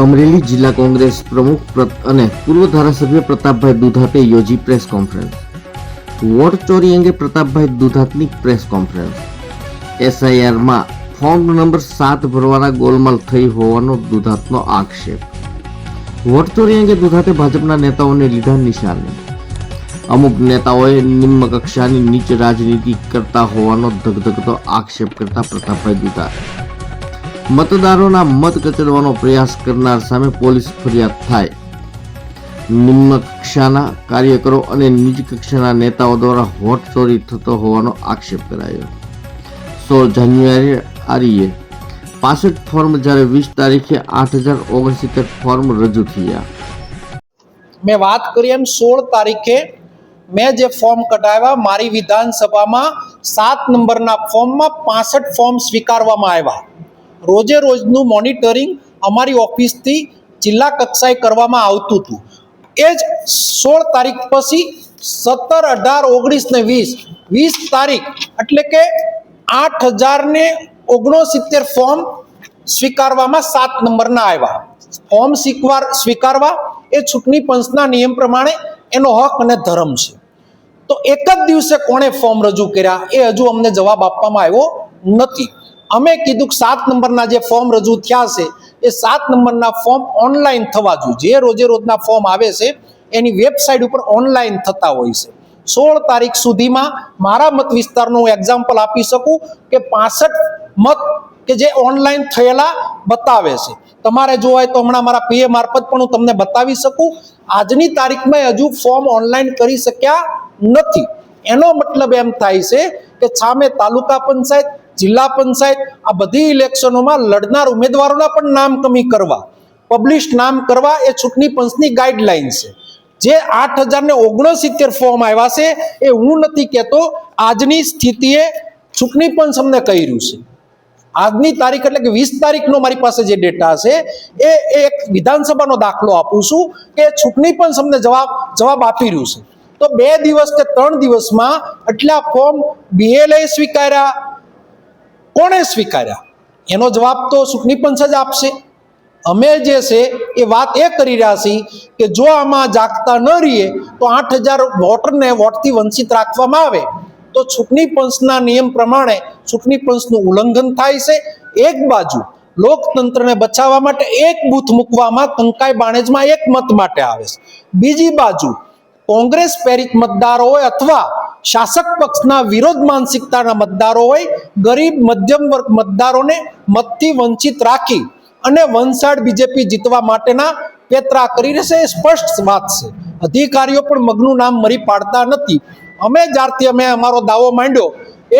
અમરેલી જિલ્લા કોંગ્રેસ પ્રમુખ પ્ર- અને પૂર્વ ધારાસભ્ય પ્રતાપભાઈ દુધાતે યોજી પ્રેસ કોન્ફરન્સ. વોટ ચોરી અંગે પ્રતાપભાઈ દુધાતની પ્રેસ કોન્ફરન્સ. એસઆઈઆરમાં ફોર્મ નંબર સાત ભરવાના ગોલમાલ થઈ હોવાનો દુધાતનો આક્ષેપ. વોટ ચોરી અંગે દુધાતે ભાજપના નેતાઓને લીધા નિશાને. અમુક નેતાઓએ નિમ્ન કક્ષાની નીચ રાજનીતિ કરતા હોવાનો ધગધગતો આક્ષેપ કરતા પ્રતાપભાઈ દુધાત. મતદારોના મત કચડવાનો પ્રયાસ કરનાર સામે પોલીસ ફરિયાદ થાય. નિમ્ન કક્ષાના કાર્યકરો અને નીચ કક્ષાના નેતાઓ દ્વારા વોટ ચોરી થતો હોવાનો આક્ષેપ કરાયો. સોળ જાન્યુઆરીએ પાસઠ ફોર્મ જ્યારે વીસ તારીખે આઠ હજાર ઓગણસિત્તેર ફોર્મ રજૂ થયા. મેં વાત કરી એમ સોળ તારીખે મેં જે ફોર્મ કઢાવ્યા મારી વિધાનસભામાં સાત નંબરના ફોર્મમાં પાસઠ ફોર્મ સ્વીકારવામાં આવ્યા. રોજે રોજનું મોનિટરિંગ અમારી ઓફિસથી જિલ્લા કક્ષાએ કરવામાં આવતું હતું. એ જ સોળ તારીખ પછી સત્તર અઢાર ઓગણીસ ને વીસ વીસ તારીખ એટલે કે આઠ હજારને ઓગણસિત્તેર ફોર્મ સ્વીકારવામાં સાત નંબરના આવ્યા. ફોર્મ સ્વીકાર સ્વીકારવા એ ચૂંટણી પંચના નિયમ પ્રમાણે એનો હક અને ધર્મ છે. તો એક જ દિવસે કોણે ફોર્મ રજૂ કર્યા એ હજુ અમને જવાબ આપવામાં આવ્યો નથી. અમે કીધું કે સાત નંબરના જે ફોર્મ રજૂ થયા છે, એ સાત નંબરના ફોર્મ ઓનલાઈન થવા જોઈએ. જે રોજે રોજના ફોર્મ આવે છે, એની વેબસાઇટ ઉપર ઓનલાઈન થતા હોય છે. સોળ તારીખ સુધીમાં મારા મત વિસ્તારનું હું એક્ઝામ્પલ આપી શકું કે પાસઠ મત કે જે ઓનલાઈન થયેલા બતાવે છે. તમારે જોવાય તો હમણાં મારા પીએ મારફત પણ હું તમને બતાવી શકું. આજની તારીખમાં હજુ ફોર્મ ઓનલાઈન કરી શક્યા નથી. એનો મતલબ એમ થાય છે કે સામે તાલુકા પંચાયત જિલ્લા પંચાયત આ બધી ઇલેક્શનોમાં લડનાર ઉમેદવારોના પણ નામ કમી કરવા, પબ્લિશ નામ કરવા એ ચૂંટણી પંચની ગાઈડલાઈન છે. જે આઠ હજાર ને ઓગણસિત્તેર ફોર્મ આવ્યા છે એ હું નથી કહેતો, આજની સ્થિતિએ ચૂંટણી પંચ અમને કર્યું છે. આજની તારીખ એટલે કે વીસ તારીખનો મારી પાસે જે ડેટા છે એ એક વિધાનસભાનો દાખલો આપું છું કે ચૂંટણી પણ અમને જવાબ જવાબ આપી રહ્યું છે. તો બે દિવસ કે ત્રણ દિવસમાં આટલા ફોર્મ બીએલએ સ્વીકાર્યા કોણે સ્વીકાર્યા? એનો જવાબ તો સુખની પંચ જ આપશે. અમે જે છે એ વાત એ કરી રહ્યા છીએ કે જો આમાં જાગતા ન રહીએ, તો આઠ હજાર વોટરને વોટથી વંચિત રાખવામાં આવે. તો ચૂંટણી પંચના નિયમ પ્રમાણે ચૂંટણી પંચનું ઉલ્લંઘન થાય છે એક બાજુ. લોકતંત્રને બચાવવા માટે એક બૂથ મૂકવામાં કંકાઈ બાણેજમાં એક મત માટે આવે છે. બીજી બાજુ, કોંગ્રેસ પ્રેરિત મતદારો હોય અથવા શાસક પક્ષના વિરોધ માનસિકતાના મતદારો હોય, ગરીબ, મધ્યમ વર્ગ મતદારોને મતથી વંચિત રાખી અને વનસાડ બીજેપી જીતવા માટેના પેતરા કરી રહેશે એ સ્પષ્ટ વાત છે. અધિકારીઓ પણ મગનું નામ મરી પાડતા નથી. અમે જ્યારથી અમે અમારો દાવો માંડ્યો,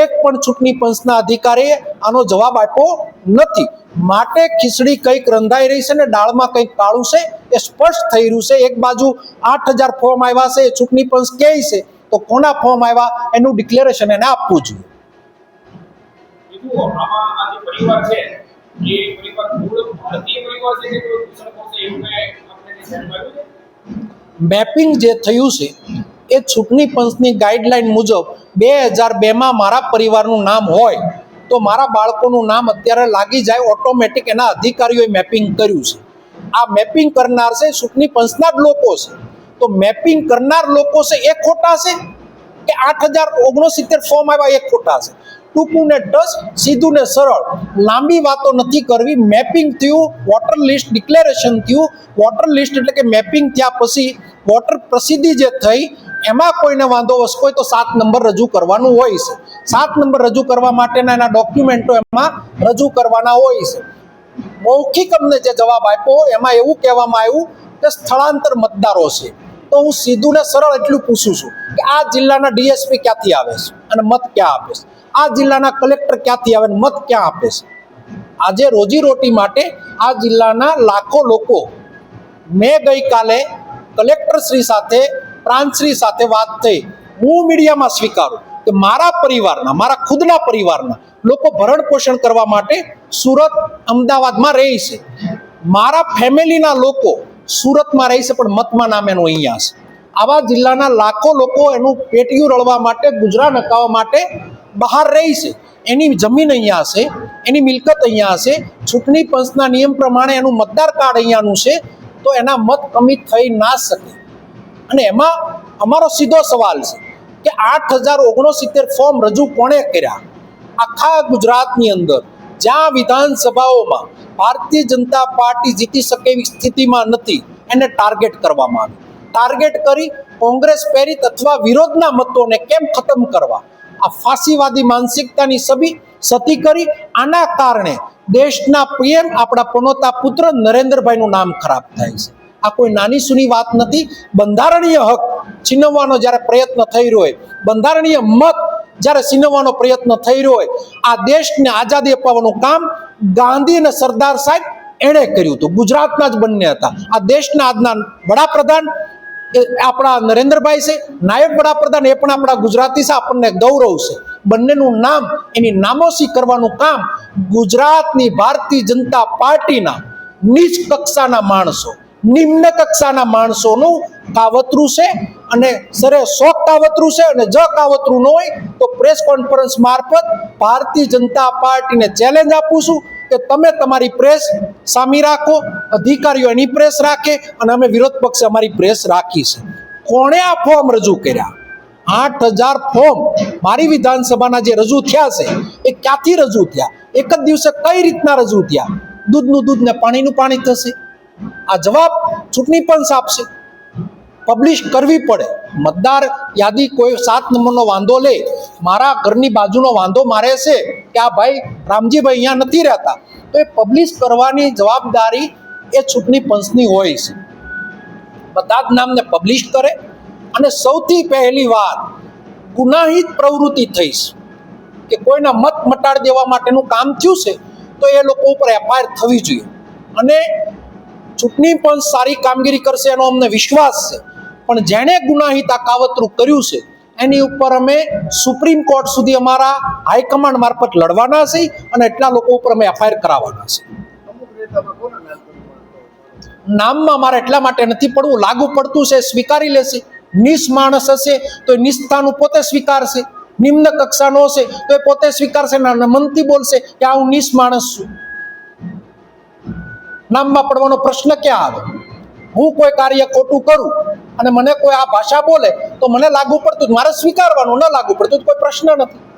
એક પણ ચૂંટણી પંચના અધિકારીએ આનો જવાબ આપ્યો નથી. માટે ખીચડી કંઈક રંધાઈ રહી છે ને દાળમાં કંઈક કાળું છે એ સ્પષ્ટ થઈ રહ્યું છે. એક બાજુ આઠ હજાર ફોર્મ આવ્યા છે, એ ચૂંટણી પંચ કહે છે તો કોના ફોર્મ આવ્યા? એનું ડિક્લેરેશન એને આપવું જોઈએ. મેપિંગ જે થયું છે એ ચૂંટણી પંચની ગાઈડલાઈન મુજબ બે હજાર બેમાં મારા પરિવારનું નામ હોય તો મારા બાળકોનું નામ અત્યારે લાગી જાય ઓટોમેટિક એના અધિકારીઓએ મેપિંગ કર્યું છે. આ મેપિંગ કરનાર છે ચૂંટણી પંચના જ લોકો છે. તો મેપિંગ કરનાર લોકો છે એ ખોટા છે? કે આઠ હજાર ઓગણસિત્તેર ફોર્મ આવ્યા એ ખોટા છે? ટૂંકું ને ટસ સીધું ને સરળ. લાંબી વાતો નથી કરવી. મેપિંગ થયું વોટર લિસ્ટ ડિક્લેરેશન થયું. વોટર લિસ્ટ એટલે કે મેપિંગ થયા પછી વોટર પ્રસિદ્ધિ જે થઈ, એમાં કોઈને વાંધો વસકો હોય તો સાત નંબર રજૂ કરવાનું હોય છે. સાત નંબર રજૂ કરવા માટેના એના ડોક્યુમેન્ટો એમાં રજૂ કરવાના હોય છે. મૌખિક અમને જે જવાબ આપ્યો, એમાં એવું કહેવામાં આવ્યું કે સ્થળાંતર મતદારો છે. તો હું સીધું ને સરળ એટલું પૂછું છું કે આ જિલ્લાના ડીએસપી ક્યાંથી આવે છે અને મત ક્યાં આપે છે? આ જિલ્લાના કલેક્ટર ક્યાંથી આવે મત ક્યાં આપે છે? આજે રોજીરોટી માટે આ જિલ્લાના લાખો લોકો, મેં ગઈકાલે કલેક્ટરશ્રી સાથે, પ્રાંતશ્રી સાથે વાત થઈ. હું મીડિયામાં સ્વીકારું કે મારા પરિવારના, મારા ખુદના પરિવારના લોકો ભરણ પોષણ કરવા માટે સુરત અમદાવાદમાં રહે છે. મારા ફેમિલીના લોકો સુરતમાં રહી છે, પણ મતમાં નામ એનું અહીંયા છે. આવા જિલ્લાના લાખો લોકો એનું પેટિયું રળવા માટે ગુજરાન અકાવવા માટે બહાર રહી છે. એની જમીન અહીંયા હશે એની મિલકત અહીંયા હશે ચૂંટણી પંચના નિયમ પ્રમાણે એનું મતદાર કાર્ડ અહીંયાનું છે, તો એના મત કમી થઈ ના શકે. અને એમાં અમારો સીધો સવાલ છે કે આઠ હજાર ઓગણસિત્તેર ફોર્મ રજૂ કોણે કર્યા? આખા ગુજરાતની અંદર, જ્યાં વિધાનસભાઓમાં ભારતીય જનતા પાર્ટી જીતી શકે એવી સ્થિતિમાં નથી. એને ટાર્ગેટ કરવામાં આવ્યું. ટાર્ગેટ કરી કોંગ્રેસ પ્રેરિત અથવા વિરોધના મતોને કેમ ખતમ કરવા? આ ફાંસીવાદી માનસિકતાની સભી સતી કરી. આના કારણે દેશના પીએમ આપણા પનોતા પુત્ર નરેન્દ્રભાઈનું નામ ખરાબ થાય છે. આ કોઈ નાની સૂની વાત નથી. બંધારણીય હક છીનવવાનો જ્યારે પ્રયત્ન થઈ રહ્યો હોય, બંધારણીય મત જ્યારે છીનવવાનો પ્રયત્ન થઈ રહ્યો હોય, આ દેશને આઝાદી અપાવવાનું કામ ગાંધી અને સરદાર સાહેબ એણે કર્યું હતું. ગુજરાતના જ બંને હતા. આ દેશના આજના વડાપ્રધાન એ આપણા નરેન્દ્રભાઈ છે, નાયબ વડાપ્રધાન એ પણ આપણા ગુજરાતી છે, આપણને ગૌરવ છે. બંનેનું નામ, એની નામોસી કરવાનું કામ ગુજરાતની ભારતીય જનતા પાર્ટીના નીચ કક્ષાના માણસો. નિમ્ન કક્ષાના માણસોનું કાવતરું છે અને સરે સો કાવતરું છે અને જ કાવતરું ન હોય તો પ્રેસ કોન્ફરન્સ મારફત ભારતીય જનતા પાર્ટીને ચેલેન્જ આપું છું કે તમે તમારી પ્રેસ સામી રાખો, અધિકારીઓ એની પ્રેસ રાખે અને અમે વિરોધ પક્ષે અમારી પ્રેસ રાખી છે. કોણે આ ફોર્મ રજૂ કર્યા? આઠ હજાર ફોર્મ મારી વિધાનસભાના જે રજૂ થયા છે, એ ક્યાંથી રજૂ થયા? એક જ દિવસે કઈ રીતના રજૂ થયા? દૂધનું દૂધ ને પાણીનું પાણી થશે? આ જવાબ ચૂંટણી પંચ આપશે. પબ્લિશ કરવી પડે. મતદાર યાદી કોઈ સાત નંબરનો વાંધો લે. મારા ઘરની બાજુનો વાંધો મારે છે કે આ ભાઈ રામજીભાઈ અહીંયા નથી રહેતા. તો એ પબ્લિશ કરવાની જવાબદારી એ ચૂંટણી પંચની હોય છે. બધા જ નામને પબ્લિશ કરે. અને સૌથી પહેલી વાત, ગુનાહિત પ્રવૃત્તિ થઈ છે કે કોઈના મત મટાડી દેવા માટેનું કામ થયું છે, તો એ લોકો ઉપર એફઆઈઆર થવી જોઈએ. અને ચૂંટણી પણ સારી કામગીરી કરશે એનો અમને વિશ્વાસ છે. પણ જેણે ગુનાહિત આ કાવતરું કર્યું છે, એની ઉપર અમે સુપ્રીમ કોર્ટ સુધી અમારા હાઈકમાન્ડ મારફત લડવાના છે અને એટલા લોકો ઉપર અમે એફઆઈઆર કરાવવાના છે. નામમાં મારે એટલા માટે નથી પડવું, લાગુ પડતું છે, સ્વીકારી લેશે. નિસ માણસ હશે તો એ નિષ્ઠાનું પોતે સ્વીકારશે. નિમ્ન કક્ષાનો હશે તો એ પોતે સ્વીકારશે અને મનથી બોલશે કે હું નિસ માણસ છું. નામમાં પડવાનો પ્રશ્ન ક્યાં આવે હું કોઈ કાર્ય ખોટું કરું અને મને કોઈ આ ભાષા બોલે તો મને લાગુ પડતું. મારે સ્વીકારવાનું ન લાગુ પડતું કોઈ પ્રશ્ન નથી